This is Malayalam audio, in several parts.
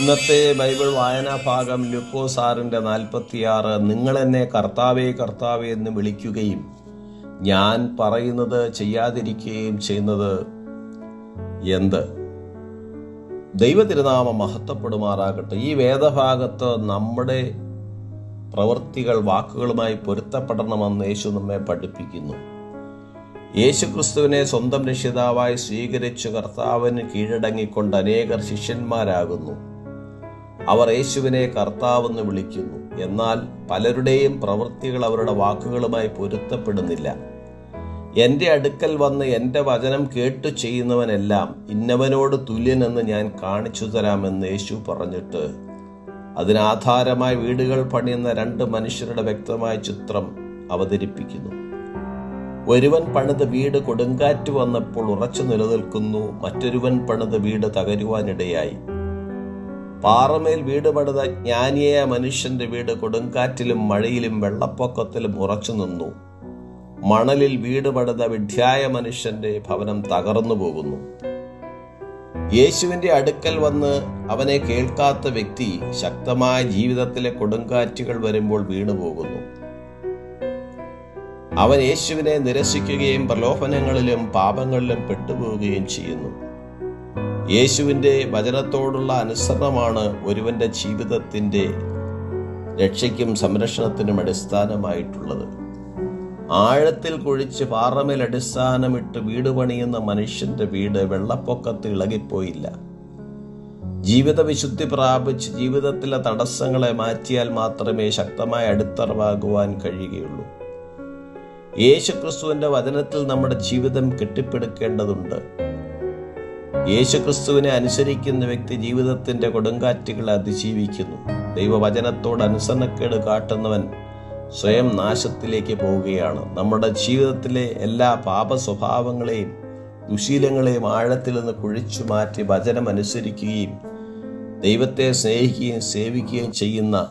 ഇന്നത്തെ ബൈബിൾ വായനാ ഭാഗം ലുക്കോസ് സാറിന്റെ നാൽപ്പത്തിയാറ്. നിങ്ങൾ എന്നെ കർത്താവേ കർത്താവേ എന്ന് വിളിക്കുകയും ഞാൻ പറയുന്നത് ചെയ്യാതിരിക്കുകയും ചെയ്യുന്നത് എന്ത്? ദൈവതിരുനാമം മഹത്വപ്പെടുമാറാകട്ടെ. ഈ വേദഭാഗത്ത് നമ്മുടെ പ്രവൃത്തികൾ വാക്കുകളുമായി പൊരുത്തപ്പെടണമെന്ന് യേശു നമ്മെ പഠിപ്പിക്കുന്നു. യേശുക്രിസ്തുവിനെ സ്വന്തം രക്ഷിതാവായി സ്വീകരിച്ചു കർത്താവിന് കീഴടങ്ങിക്കൊണ്ട് അനേകർ ശിഷ്യന്മാരാകുന്നു. അവർ യേശുവിനെ കർത്താവെന്ന് വിളിക്കുന്നു. എന്നാൽ പലരുടെയും പ്രവൃത്തികൾ അവരുടെ വാക്കുകളുമായി പൊരുത്തപ്പെടുന്നില്ല. എന്റെ അടുക്കൽ വന്ന് എന്റെ വചനം കേട്ടു ചെയ്യുന്നവനെല്ലാം ഇന്നവനോട് തുല്യനെന്ന് ഞാൻ കാണിച്ചു തരാമെന്ന് യേശു പറഞ്ഞിട്ട് അതിനാധാരമായി വീടുകൾ പണിയുന്ന രണ്ട് മനുഷ്യരുടെ വ്യക്തമായ ചിത്രം അവതരിപ്പിക്കുന്നു. ഒരുവൻ പണിത് വീട് കൊടുങ്കാറ്റ് വന്നപ്പോൾ ഉറച്ചു നിലനിൽക്കുന്നു. മറ്റൊരുവൻ പണിത് വീട് തകരുവാനിടയായി. പാറമേൽ വീട് പണിത ജ്ഞാനിയായ മനുഷ്യന്റെ വീട് കൊടുങ്കാറ്റിലും മഴയിലും വെള്ളപ്പൊക്കത്തിലും ഉറച്ചു നിന്നു. മണലിൽ വീട് പണിത വിഡ്ഢിയായ മനുഷ്യന്റെ ഭവനം തകർന്നു പോകുന്നു. യേശുവിന്റെ അടുക്കൽ വന്ന് അവനെ കേൾക്കാത്ത വ്യക്തി ശക്തമായ ജീവിതത്തിലെ കൊടുങ്കാറ്റുകൾ വരുമ്പോൾ വീണുപോകുന്നു അവൻ യേശുവിനെ നിരസിക്കുകയും പ്രലോഭനങ്ങളിലും പാപങ്ങളിലും പെട്ടുപോവുകയും ചെയ്യുന്നു. യേശുവിന്റെ വചനത്തോടുള്ള അനുസരണമാണ് ഒരുവന്റെ ജീവിതത്തിന്റെ രക്ഷയ്ക്കും സംരക്ഷണത്തിനും അടിസ്ഥാനമായിട്ടുള്ളത്. ആഴത്തിൽ കുഴിച്ച് പാറമേൽ അടിസ്ഥാനമിട്ട് വീട് പണിയുന്ന മനുഷ്യന്റെ വീട് വെള്ളപ്പൊക്കത്ത് ഇളകിപ്പോയില്ല. ജീവിത വിശുദ്ധി പ്രാപിച്ച് ജീവിതത്തിലെ തടസ്സങ്ങളെ മാറ്റിയാൽ മാത്രമേ ശക്തമായ അടിത്തറവാകുവാൻ കഴിയുകയുള്ളൂ. യേശുക്രിസ്തുവിന്റെ വചനത്തിൽ നമ്മുടെ ജീവിതം കെട്ടിപ്പടുക്കേണ്ടതുണ്ട്. യേശുക്രിസ്തുവിനെ അനുസരിക്കുന്ന വ്യക്തി ജീവിതത്തിന്റെ കൊടുങ്കാറ്റുകളെ അതിജീവിക്കുന്നു. ദൈവവചനത്തോട് അനുസരണക്കേട് കാട്ടുന്നവൻ സ്വയം നാശത്തിലേക്ക് പോവുകയാണ്. നമ്മുടെ ജീവിതത്തിലെ എല്ലാ പാപ സ്വഭാവങ്ങളെയും ദുശീലങ്ങളെയും ആഴത്തിൽ നിന്ന് കുഴിച്ചു മാറ്റി വചനം അനുസരിക്കുകയും ദൈവത്തെ സ്നേഹിക്കുകയും സേവിക്കുകയും ചെയ്യുന്ന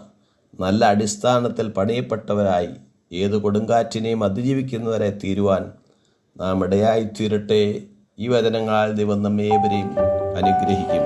നല്ല അടിസ്ഥാനത്തിൽ പണിയപ്പെട്ടവരായി ഏത് കൊടുങ്കാറ്റിനെയും അതിജീവിക്കുന്നവരെ തീരുവാൻ നാം ഇടയായിത്തീരട്ടെ ഈ വചനങ്ങളാൽ ദൈവം നമ്മേവരെയും അനുഗ്രഹിക്കും